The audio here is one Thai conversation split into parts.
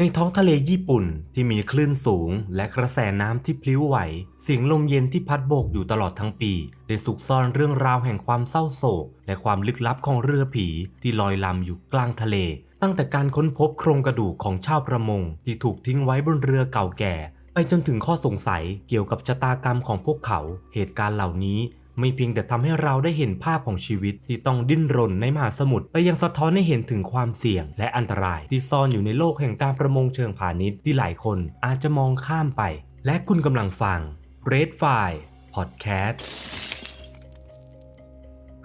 ในท้องทะเลญี่ปุ่นที่มีคลื่นสูง และกระแสน้ำที่พลิ้วไหว เสียงลมเย็นที่พัดโบกอยู่ตลอดทั้งปี ได้สุกซ่อนเรื่องราวแห่งความเศร้าโศก และความลึกลับของเรือผีที่ลอยลำอยู่กลางทะเล ตั้งแต่การค้นพบโครงกระดูกของชาวประมง ที่ถูกทิ้งไว้บนเรือเก่าแก่ ไปจนถึงข้อสงสัยเกี่ยวกับชะตากรรมของพวกเขา เหตุการณ์เหล่านี้ ไม่เพียงแต่ทำให้เราได้เห็นภาพของชีวิตที่ต้องดิ้นรนในมหาสมุทรแต่ยังสะท้อนให้เห็นถึงความเสี่ยง และอันตราย ที่ซ่อนอยู่ในโลกแห่งการประมงเชิงพาณิชย์ที่หลายคนอาจจะมองข้ามไป และคุณกำลังฟัง Red f i Podcast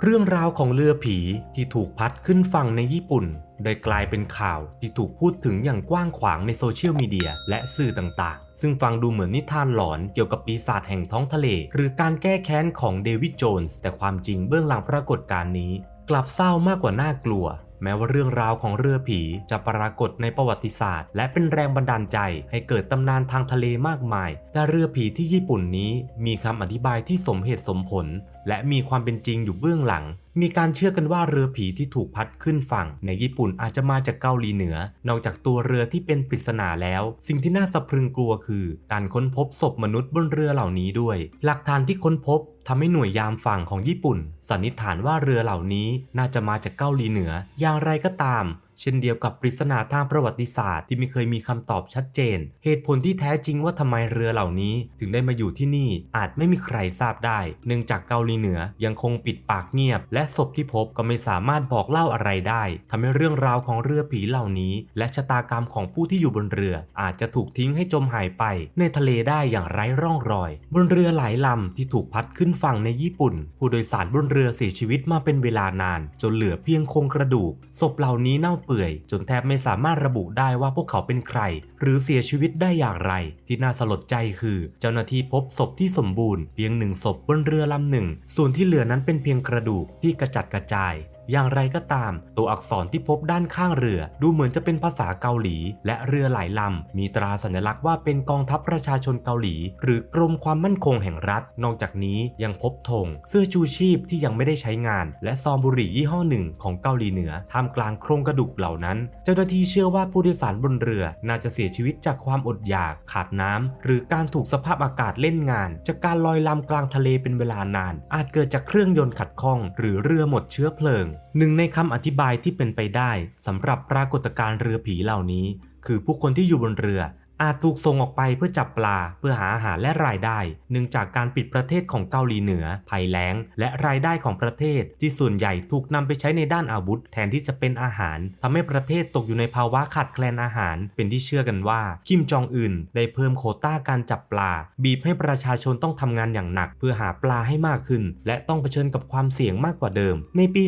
เรื่องราวของเรือผีที่ถูกพัดขึ้นฝั่งในญี่ปุ่นได้กลายเป็นข่าวที่ถูกพูดถึงอย่างกว้างขวางในโซเชียลมีเดียและสื่อต่างๆ ซึ่งฟังดูเหมือนนิทานหลอนเกี่ยวกับปีศาจแห่งท้องทะเล หรือการแก้แค้นของเดวิดโจนส์แต่ความจริงเบื้องหลังปรากฏการณ์นี้ กลับเศร้ามากกว่าน่ากลัว แม้ว่าเรื่องราวของเรือผีจะปรากฏในประวัติศาสตร์ และเป็นแรงบันดาลใจให้เกิดตำนานทางทะเลมากมาย แต่เรือผีที่ญี่ปุ่นนี้มีคำอธิบายที่สมเหตุสมผลและมีความเป็นจริงอยู่เบื้องหลัง มีการเชื่อกันว่าเรือผีที่ถูกพัดขึ้นฝั่ง ในญี่ปุ่นอาจจะมาจากเกาหลีเหนือ นอกจากตัวเรือที่เป็นปริศนาแล้ว สิ่งที่น่าสะพรึงกลัวคือ การค้นพบศพมนุษย์บนเรือเหล่านี้ด้วย หลักฐานที่ค้นพบทำให้หน่วยยามฝั่งของญี่ปุ่นสันนิษฐานว่าเรือเหล่านี้น่าจะมาจากเกาหลีเหนือ อย่างไรก็ตาม เช่นเดียวกับปริศนาทางประวัติศาสตร์ที่ไม่เคยมีคำตอบชัดเจน เหตุผลที่แท้จริงว่าทำไมเรือเหล่านี้ ถึงได้มาอยู่ที่นี่อาจไม่มีใครทราบได้ เนื่องจากเกาหลีเหนือยังคงปิดปากเงียบ และศพที่พบก็ไม่สามารถบอกเล่าอะไรได้ทำให้เรื่องราวของเรือผีเหล่านี้ และชะตากรรมของผู้ที่อยู่บนเรือ อาจจะถูกทิ้งให้จมหายไป ในทะเลได้อย่างไร้ร่องรอย บนเรือหลายลำที่ถูกพัดขึ้นฝั่งในญี่ปุ่น ผู้โดยสารบนเรือเสียชีวิตมาเป็นเวลานาน จนเหลือเพียงโครงกระดูกศพเหล่านี้เน่าเปื่อย จนแทบไม่สามารถระบุได้ว่าพวกเขาเป็นใคร หรือเสียชีวิตได้อย่างไร ที่น่าสลดใจคือ เจ้าหน้าที่พบศพที่สมบูรณ์เพียงหนึ่งศพบนเรือลำหนึ่ง ส่วนที่เหลือนั้นเป็นเพียงกระดูกที่กระจัดกระจาย อย่างไรก็ตาม ตัวอักษรที่พบด้านข้างเรือ ดูเหมือนจะเป็นภาษาเกาหลี และเรือหลายลำ มีตราสัญลักษณ์ว่าเป็นกองทัพประชาชนเกาหลี หรือกรมความมั่นคงแห่งรัฐ นอกจากนี้ยังพบธงเสื้อชูชีพที่ยังไม่ได้ใช้งาน และซองบุหรี่ยี่ห้อหนึ่งของเกาหลีเหนือท่ามกลางโครงกระดูกเหล่านั้น เจ้าหน้าที่เชื่อว่าผู้โดยสารบนเรือ น่าจะเสียชีวิตจากความอดอยากขาดน้ำหรือการถูกสภาพอากาศเล่นงาน จากการลอยลำกลางทะเลเป็นเวลานาน อาจเกิดจากเครื่องยนต์ขัดข้อง หรือเรือหมดเชื้อเพลิงหนึ่งในคำอธิบายที่เป็นไปได้สำหรับปรากฏการณ์เรือผีเหล่านี้ คือผู้คนที่อยู่บนเรือ อาจถูกส่งออกไปเพื่อจับปลาเพื่อหาอาหารและรายได้ เนื่องจากการปิดประเทศของเกาหลีเหนือภัยแล้ง และรายได้ของประเทศ ที่ส่วนใหญ่ถูกนำไปใช้ในด้านอาวุธ แทนที่จะเป็นอาหารทำให้ประเทศตกอยู่ในภาวะขาดแคลนอาหาร เป็นที่เชื่อกันว่า คิมจองอึนได้เพิ่มโคต้าการจับปลา บีบให้ประชาชนต้องทำงานอย่างหนัก เพื่อหาปลาให้มากขึ้น และต้องเผชิญกับความเสี่ยงมากกว่าเดิม ในปี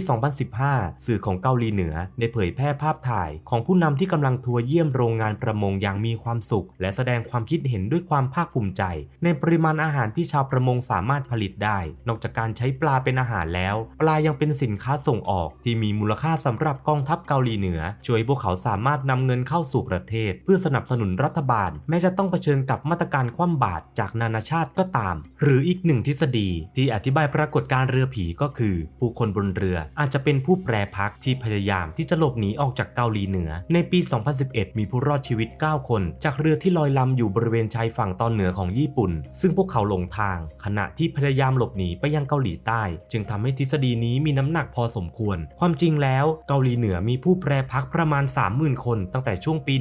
2015 สื่อของเกาหลีเหนือได้เผยแพร่ภาพถ่าย ของผู้นำที่กำลังทัวร์เยี่ยมโรงงานประมงอย่างมีความสุขและแสดงความคิดเห็นด้วยความภาคภูมิใจ ในปริมาณอาหารที่ชาวประมงสามารถผลิตได้ นอกจากการใช้ปลาเป็นอาหารแล้ว ปลายังเป็นสินค้าส่งออก ที่มีมูลค่าสำหรับกองทัพเกาหลีเหนือ ช่วยพวกเขาสามารถนำเงินเข้าสู่ประเทศ เพื่อสนับสนุนรัฐบาล แม้จะต้องเผชิญกับมาตรการคว่ำบาตรจากนานาชาติก็ตาม หรืออีกหนึ่งทฤษฎี ที่อธิบายปรากฏการณ์เรือผีก็คือ ผู้คนบนเรืออาจจะเป็นผู้แปรพักที่พยายามที่จะหลบหนีออกจากเกาหลีเหนือ ในปี 2011 มีผู้รอดชีวิต 9 คนจากเรือที่ลอยลำอยู่บริเวณชายฝั่งตอนเหนือของญี่ปุ่น ซึ่งพวกเขาหลงทาง ขณะที่พยายามหลบหนีไปยังเกาหลีใต้ จึงทำให้ทฤษฎีนี้มีน้ำหนักพอสมควร ความจริงแล้วเกาหลีเหนือมีผู้แปรพักประมาณ 30,000 คนตั้งแต่ช่วงปี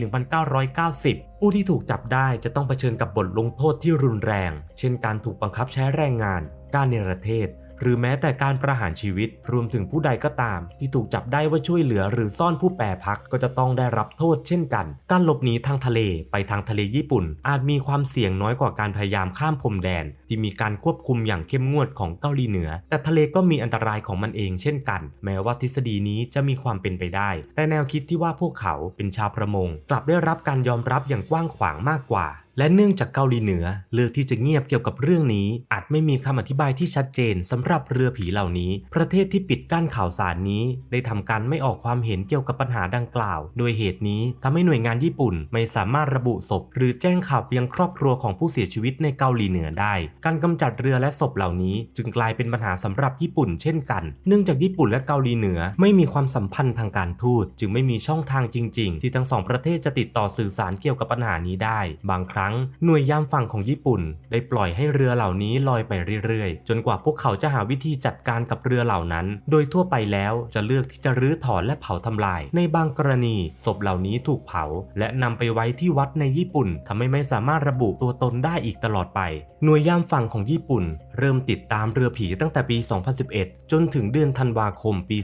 1990ผู้ที่ถูกจับได้จะต้องเผชิญกับบทลงโทษที่รุนแรง เช่นการถูกบังคับใช้แรงงาน การเนรเทศ หรือแม้แต่การประหารชีวิตรวมถึงผู้ใดก็ตาม ที่ถูกจับได้ว่าช่วยเหลือหรือซ่อนผู้แปรพักก็จะต้องได้รับโทษเช่นกัน การหลบหนีทางทะเลไปทางทะเลญี่ปุ่น อาจมีความเสี่ยงน้อยกว่าการพยายามข้ามพรมแดน ที่มีการควบคุมอย่างเข้มงวดของเกาหลีเหนือ แต่ทะเลก็มีอันตรายของมันเองเช่นกัน แม้ว่าทฤษฎีนี้จะมีความเป็นไปได้ แต่แนวคิดที่ว่าพวกเขาเป็นชาวประมง กลับได้รับการยอมรับอย่างกว้างขวางมากกว่า และเนื่องจากเกาหลีเหนือ เลือกที่จะเงียบเกี่ยวกับเรื่องนี้ อาจไม่มีคำอธิบายที่ชัดเจนสำหรับเรือผีเหล่านี้ ประเทศที่ปิดกั้นข่าวสารนี้ ได้ทำการไม่ออกความเห็นเกี่ยวกับปัญหาดังกล่าว โดยเหตุนี้ทำให้หน่วยงานญี่ปุ่น ไม่สามารถระบุศพ หรือแจ้งข่าวไปยังครอบครัวของผู้เสียชีวิตในเกาหลีเหนือได้ การกำจัดเรือและศพเหล่านี้ จึงกลายเป็นปัญหาสำหรับญี่ปุ่น เช่นกัน เนื่องจากญี่ปุ่นและเกาหลีเหนือ ไม่มีความสัมพันธ์ทางการทูต จึงไม่มีช่องทางจริง ๆ ที่ทั้งสองประเทศจะติดต่อสื่อสารเกี่ยวกับปัญหานี้ได้ บางครั้งหน่วยยามฝั่งของญี่ปุ่น ได้ปล่อยให้เรือเหล่านี้ลอยไปเรื่อยๆ จนกว่าพวกเขาจะหาวิธีจัดการกับเรือเหล่านั้น โดยทั่วไปแล้วจะเลือกที่จะรื้อถอนและเผาทำลาย ในบางกรณีศพเหล่านี้ถูกเผา และนำไปไว้ที่วัดในญี่ปุ่นทำให้ไม่สามารถระบุตัวตนได้อีกตลอดไป หน่วยยามฝั่งของญี่ปุ่น เริ่มติดตามเรือผีตั้งแต่ปี 2011 จนถึงเดือนธันวาคมปี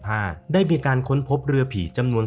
2015 ได้มีการค้นพบเรือผีจำนวน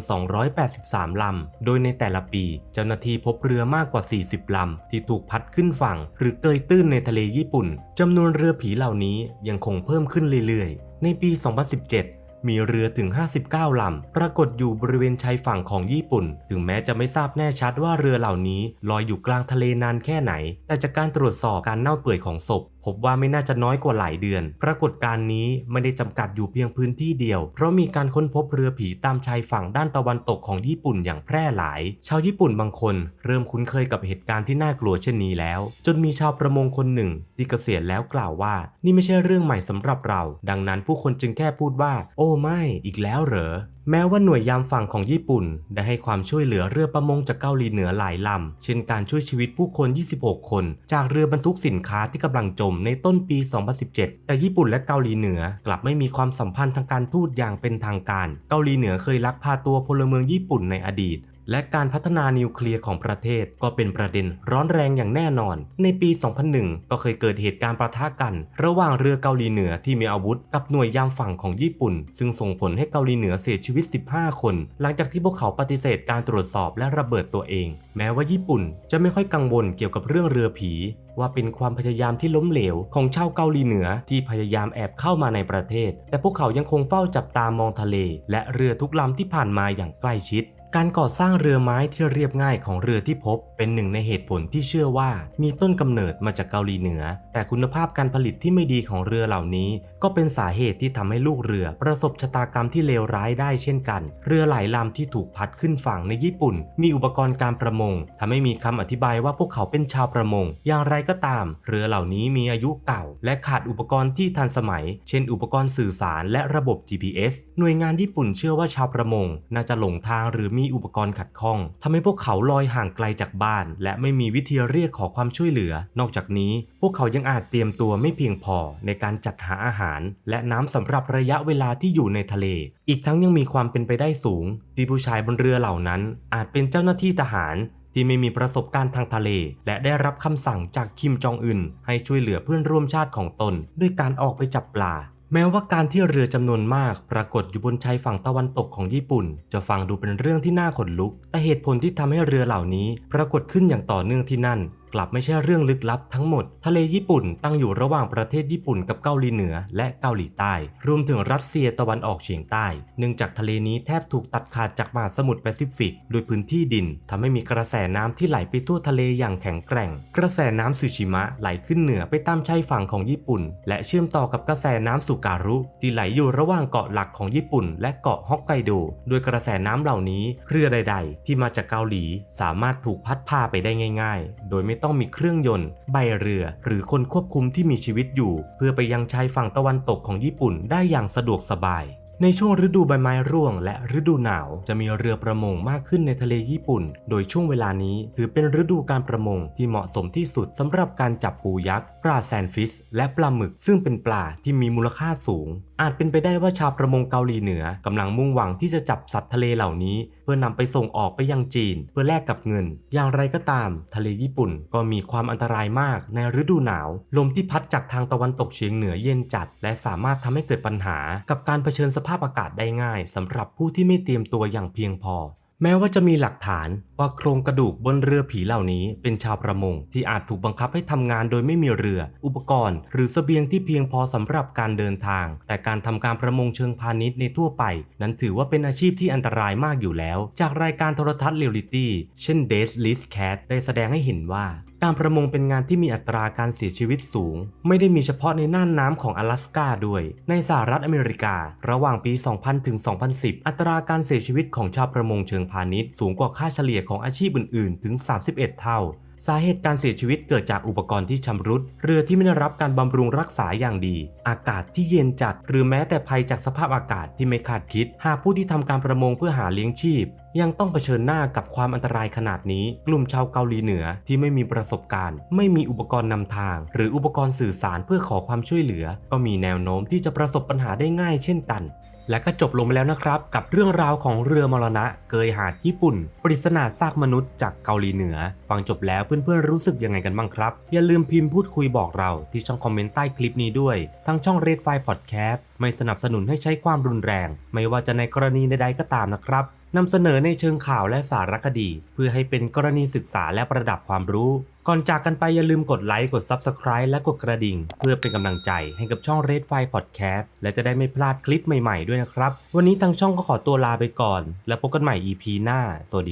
283 ลำ โดยในแต่ละปี เจ้าหน้าที่พบเรือมากกว่า 40ลำ ที่ถูกพัดขึ้นฝั่ง หรือเกยตื้นในทะเลญี่ปุ่นจำนวนเรือผีเหล่านี้ยังคงเพิ่มขึ้นเรื่อยๆ ในปี 2017มีเรือถึง 59 ลำ ปรากฏอยู่บริเวณชายฝั่งของญี่ปุ่น ถึงแม้จะไม่ทราบแน่ชัดว่าเรือเหล่านี้ลอยอยู่กลางทะเลนานแค่ไหน แต่จากการตรวจสอบการเน่าเปื่อยของศพ พบว่าไม่น่าจะน้อยกว่าหลายเดือน ปรากฏการณ์นี้ไม่ได้จำกัดอยู่เพียงพื้นที่เดียว เพราะมีการค้นพบเรือผีตามชายฝั่งด้านตะวันตกของญี่ปุ่นอย่างแพร่หลาย ชาวญี่ปุ่นบางคน เริ่มคุ้นเคยกับเหตุการณ์ที่น่ากลัวเช่นนี้แล้ว จนมีชาวประมงคนหนึ่งที่เกษียณแล้วกล่าวว่า นี่ไม่ใช่เรื่องใหม่สำหรับเรา ดังนั้นผู้คนจึงแค่พูดว่า โอ้ไม่ อีกแล้วเหรอ แม้ว่าหน่วยยามฝั่งของญี่ปุ่น ได้ให้ความช่วยเหลือเรือประมงจากเกาหลีเหนือหลายลำ เช่นการช่วยชีวิตผู้คน 26 คน จากเรือบรรทุกสินค้าที่กำลังจมในต้นปี 2017 แต่ญี่ปุ่นและเกาหลีเหนือกลับไม่มีความสัมพันธ์ทางการทูตอย่างเป็นทางการ เกาหลีเหนือเคยลักพาตัวพลเมืองญี่ปุ่นในอดีต และการพัฒนานิวเคลียร์ของประเทศก็เป็นประเด็นร้อนแรงอย่างแน่นอน ในปี 2001 ก็เคยเกิดเหตุการณ์ประทะกัน ระหว่างเรือเกาหลีเหนือที่มีอาวุธกับหน่วยยามฝั่งของญี่ปุ่น ซึ่งส่งผลให้เกาหลีเหนือเสียชีวิต 15 คน หลังจากที่พวกเขาปฏิเสธการตรวจสอบและระเบิดตัวเอง แม้ว่าญี่ปุ่นจะไม่ค่อยกังวลเกี่ยวกับเรื่องเรือผี ว่าเป็นความพยายามที่ล้มเหลวของชาวเกาหลีเหนือที่พยายามแอบเข้ามาในประเทศ แต่พวกเขายังคงเฝ้าจับตามองทะเล และเรือทุกลำที่ผ่านมาอย่างใกล้ชิด การก่อสร้างเรือไม้ที่เรียบง่ายของเรือที่พบ เป็นหนึ่งในเหตุผลที่เชื่อว่า มีต้นกำเนิดมาจากเกาหลีเหนือ แต่คุณภาพการผลิตที่ไม่ดีของเรือเหล่านี้ ก็เป็นสาเหตุที่ทำให้ลูกเรือ ประสบชะตากรรมที่เลวร้ายได้เช่นกัน เรือหลายลำที่ถูกพัดขึ้นฝั่งในญี่ปุ่น มีอุปกรณ์การประมงทำให้มีคำอธิบายว่าพวกเขาเป็นชาวประมง อย่างไรก็ตาม เรือเหล่านี้มีอายุเก่า และขาดอุปกรณ์ที่ทันสมัย เช่น อุปกรณ์สื่อสารและระบบ GPS หน่วยงานญี่ปุ่นเชื่อว่าชาวประมง น่าจะหลงทางหรือมีอุปกรณ์ขัดข้องทำให้พวกเขาลอยห่างไกลจากบ้าน และไม่มีวิธีเรียกขอความช่วยเหลือ นอกจากนี้ พวกเขายังอาจเตรียมตัวไม่เพียงพอในการจัดหาอาหาร และน้ำสำหรับระยะเวลาที่อยู่ในทะเล อีกทั้งยังมีความเป็นไปได้สูง ที่ผู้ชายบนเรือเหล่านั้น อาจเป็นเจ้าหน้าที่ทหารที่ไม่มีประสบการณ์ทางทะเล และได้รับคำสั่งจากคิมจองอึนให้ช่วยเหลือเพื่อนร่วมชาติของตน ด้วยการออกไปจับปลา แม้ว่าการที่เรือจำนวนมากปรากฏอยู่บนชายฝั่งตะวันตกของญี่ปุ่น จะฟังดูเป็นเรื่องที่น่าขนลุก แต่เหตุผลที่ทำให้เรือเหล่านี้ปรากฏขึ้นอย่างต่อเนื่องที่นั่นกลับไม่ใช่เรื่องลึกลับทั้งหมด ทะเลญี่ปุ่นตั้งอยู่ระหว่างประเทศญี่ปุ่นกับเกาหลีเหนือและเกาหลีใต้ รวมถึงรัสเซียตะวันออกเฉียงใต้ เนื่องจากทะเลนี้แทบถูกตัดขาดจากมหาสมุทรแปซิฟิก โดยพื้นที่ดินทำให้มีกระแสน้ำที่ไหลไปทั่วทะเลอย่างแข็งแกร่ง กระแสน้ำซูชิมะไหลขึ้นเหนือไปตามชายฝั่งของญี่ปุ่น และเชื่อมต่อกับกระแสน้ำสุการุ ที่ไหลอยู่ระหว่างเกาะหลักของญี่ปุ่น และเกาะฮอกไกโด โดยกระแสน้ำเหล่านี้เรือใด ๆ ที่มาจากเกาหลี สามารถถูกพัดพาไปได้ง่าย ๆ โดยไม่ต้องมีเครื่องยนต์ ใบเรือ หรือคนควบคุมที่มีชีวิตอยู่ เพื่อไปยังชายฝั่งตะวันตกของญี่ปุ่นได้อย่างสะดวกสบายในช่วงฤดูใบไม้ร่วงและฤดูหนาวจะมีเรือประมงมากขึ้นในทะเลญี่ปุ่น โดยช่วงเวลานี้ถือเป็นฤดูการประมงที่เหมาะสมที่สุดสำหรับการจับปูยักษ์ ปลาแซนฟิชและปลาหมึกซึ่งเป็นปลาที่มีมูลค่าสูง อาจเป็นไปได้ว่าชาวประมงเกาหลีเหนือกำลังมุ่งหวังที่จะจับสัตว์ทะเลเหล่านี้ เพื่อนำไปส่งออกไปยังจีน เพื่อแลกกับเงิน อย่างไรก็ตาม ทะเลญี่ปุ่นก็มีความอันตรายมากในฤดูหนาว ลมที่พัดจากทางตะวันตกเฉียงเหนือเย็นจัด และสามารถทำให้เกิดปัญหา กับการเผชิญสภาพอากาศได้ง่ายสำหรับผู้ที่ไม่เตรียมตัวอย่างเพียงพอ แม้ว่าจะมีหลักฐานว่าโครงกระดูกบนเรือผีเหล่านี้เป็นชาวประมงที่อาจถูกบังคับให้ทำงานโดยไม่มีเรือ อุปกรณ์ หรือเสบียงที่เพียงพอสำหรับการเดินทาง แต่การทำการประมงเชิงพาณิชย์ในทั่วไป นั้นถือว่าเป็นอาชีพที่อันตรายมากอยู่แล้ว จากรายการโทรทัศน์เรียลลิตี้เช่น d a y List Cat ได้แสดงให้เห็นว่าการประมงเป็นงานที่มีอัตราการเสียชีวิตสูง ไม่ได้มีเฉพาะในน่านน้ำของ阿拉สกาด้วย ในสหรัฐอเมริกา ระหว่างปี 2000 ถึง 2010 อัตราการเสียชีวิตของชาวประมงเชิงพาณิชย์สูงกว่าค่าเฉลี่ยของอาชีพอื่น ๆ ถึง 31 เท่า สาเหตุการเสียชีวิตเกิดจากอุปกรณ์ที่ชำรุด เรือที่ไม่ได้รับการบำรุงรักษาอย่างดี อากาศที่เย็นจัด หรือแม้แต่ภัยจากสภาพอากาศที่ไม่คาดคิด หากผู้ที่ทำการประมงเพื่อหาเลี้ยงชีพ ยังต้องเผชิญหน้ากับความอันตรายขนาดนี้ กลุ่มชาวเกาหลีเหนือที่ไม่มีประสบการณ์ ไม่มีอุปกรณ์นำทาง หรืออุปกรณ์สื่อสารเพื่อขอความช่วยเหลือ ก็มีแนวโน้มที่จะประสบปัญหาได้ง่ายเช่นกัน และก็จบลงไปแล้วนะครับ กับเรื่องราวของเรือมรณะ เกยหาดญี่ปุ่น ปริศนาซากมนุษย์จากเกาหลีเหนือ ฟังจบแล้วเพื่อนๆรู้สึกยังไงกันบ้างครับ อย่าลืมพิมพ์พูดคุยบอกเราที่ช่องคอมเมนต์ใต้คลิปนี้ด้วย ทั้งช่องเรดไฟพอดแคสต์ไม่สนับสนุนให้ใช้ความรุนแรง ไม่ว่าจะในกรณีใดๆก็ตามนะครับนำเสนอในเชิงข่าวและสารคดี เพื่อให้เป็นกรณีศึกษาและประดับความรู้ ก่อนจากกันไปอย่าลืมกดไลค์กด Subscribe และกดกระดิ่ง เพื่อเป็นกำลังใจให้กับช่อง Red f i Podcast และจะได้ไม่พลาดคลิปใหม่ๆด้วยนะครับ วันนี้ทางช่องก็ขอตัวลาไปก่อน แล้วพบกันใหม่ EP หน้าสวัสดี